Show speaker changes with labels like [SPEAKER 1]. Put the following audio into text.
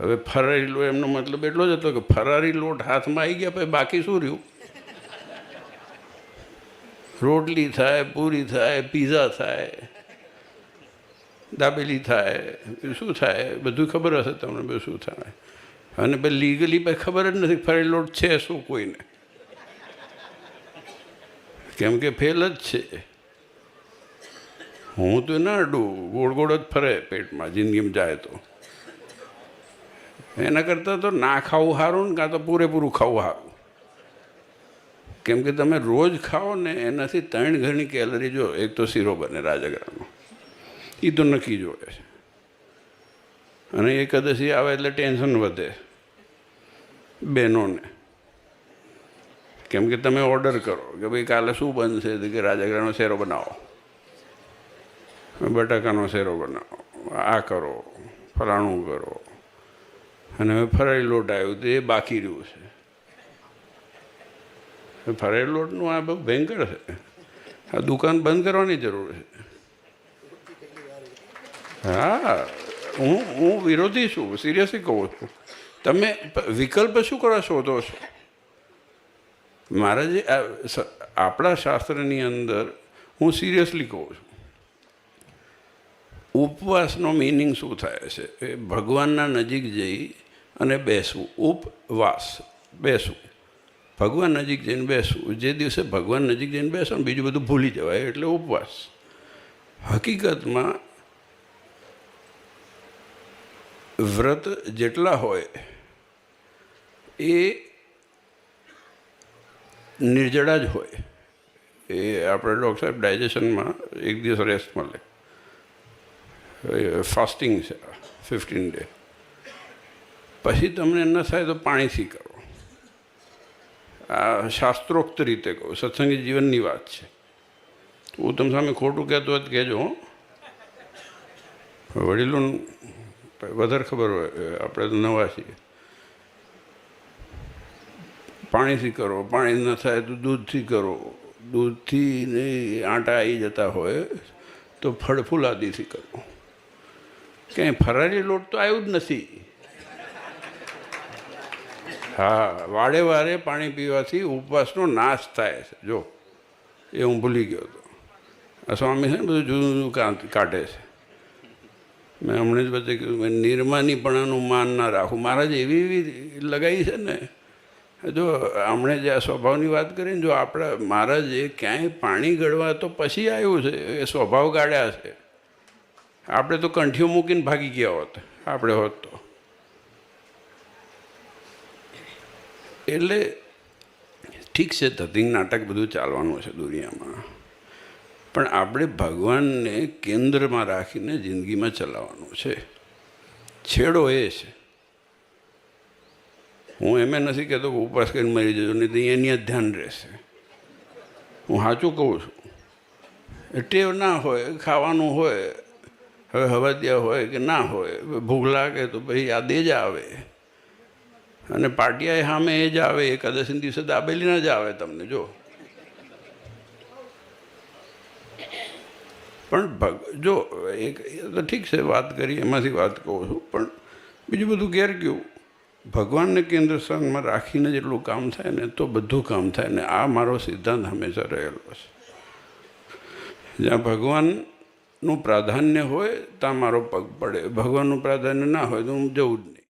[SPEAKER 1] હવે ફરારી લોટ એમનો મતલબ એટલો જ હતો કે ફરારી લોટ હાથમાં આવી ગયા, પછી બાકી શું રહ્યું? રોટલી થાય, પૂરી થાય, પીઝા થાય, દાબેલી થાય, શું થાય, બધું ખબર હશે તમને બધું શું થાય. અને પછી લીગલી પછી ખબર જ નથી ફરારી લોટ છે શું કોઈને. કેમ કે ફેલ જ છે. હું તો ના અડું ગોળ ગોળ જ ફરે પેટમાં, જિંદગીમાં જાય તો. એના કરતાં તો ના ખાવું સારું ને કાં તો પૂરેપૂરું ખાવું સારું કેમ કે તમે રોજ ખાઓ ને એનાથી ત્રણ ઘણી કેલરી જો, એક તો શીરો બને રાજગરાનો. એ તો નક્કી જોવે છે. અને એકાદશી આવે એટલે ટેન્શન વધે બહેનોને. કેમ કે તમે ઓર્ડર કરો કે ભાઈ કાલે શું બનશે તો કે રાજગરાનો શેરો બનાવો. બટાકાનો શેરો બનાવો. આ કરો, ફલાણું કરો. અને હવે ફરાળી લોટ આવ્યું તો એ બાકી રહ્યું છે. ફરાળી લોટનું આ બહુ ભયંકર છે. આ દુકાન બંધ કરવાની જરૂર છે. હા, હું હું વિરોધી છું, સિરિયસલી કહું છું. તમે વિકલ્પ શું કરવા શોધો છો? મારા જે આપણા શાસ્ત્રની અંદર હું સિરિયસલી કહું છું. ઉપવાસનો મિનિંગ શું થાય છે? એ ભગવાનના નજીક જઈ અને બેસવું. ઉપવાસ. બેસવું. ભગવાન નજીક જઈને બેસવું. જે દિવસે ભગવાન નજીક જઈને બેસો ને બીજું બધું ભૂલી જવાય એટલે ઉપવાસ. હકીકતમાં વ્રત જેટલા હોય એ નિર્જળા જ હોય. એ આપણે ડૉક્ટર સાહેબ ડાયજેશનમાં એક દિવસ રેસ્ટ મળે ફાસ્ટિંગ છે, ફિફ્ટીન ડે. પછી તમને ન થાય તો પાણીથી કરો. આ શાસ્ત્રોક્ત રીતે કહું, સત્સંગી જીવનની વાત છે. હું તમે સામે ખોટું કહેતો હોય તો કહેજો, હો. વડીલોનું વધારે ખબર હોય આપણે તો નવા છીએ. પાણીથી કરો, પાણી ન થાય તો દૂધથી કરો. દૂધથી ને આટા આવી જતા હોય તો ફળ આદિથી કરો. ક્યાંય ફરારી લોટ તો આવ્યું જ નથી. હા વાડે વારે પાણી પીવાથી ઉપવાસનો નાશ થાય છે. જો, એ હું ભૂલી ગયો હતો. આ સ્વામી છે ને બધું જુદું જુદું કાઢે છે. મેં હમણાં જ બધે કીધું નિર્માનીપણાનું માન ના રાખું. મહારાજ, એવી એવી લગાવી છે ને. જો, હમણે જે આ સ્વભાવની વાત કરીને જો આપણા, મહારાજે ક્યાંય પાણી ગળવા તો પછી આવ્યું છે, એ સ્વભાવ ગાળ્યા છે. આપણે તો કંઠીઓ મૂકીને ભાગી ગયા હોત. આપણે હોત તો. એટલે ઠીક છે ધતિંગ નાટક બધું ચાલવાનું છે દુનિયામાં. પણ આપણે ભગવાનને કેન્દ્રમાં રાખીને જિંદગીમાં ચલાવવાનું છે. છેડો એ છે. હું એમ નથી કહેતો કે ઉપવાસ કરીને મરી જજો, નહીં તો એની જ ધ્યાન રહેશે. હું સાચું કહું છું. ટેવ ના હોય, ખાવાનું હોય, હવે હવાદિયા હોય કે ના હોય, ભૂખ લાગે તો પછી યાદ જ આવે. અને પાટિયાએ સામે એ જ આવે, એકાદશી દિવસે દાબેલીના જ આવે તમને, જો. પણ ભગ, જો, એક તો ઠીક છે, વાત કરી, એમાંથી વાત કહું છું, પણ બીજું બધું ઘેર ગયું. ભગવાનને કેન્દ્ર સ્થાનમાં રાખીને જેટલું કામ થાય ને, તો બધું કામ થાય ને, આ મારો સિદ્ધાંત હંમેશા રહેલો છે. જ્યાં ભગવાનનું પ્રાધાન્ય હોય, ત્યાં મારો પગ પડે. ભગવાનનું પ્રાધાન્ય ના હોય, તો હું જવું જ નહીં.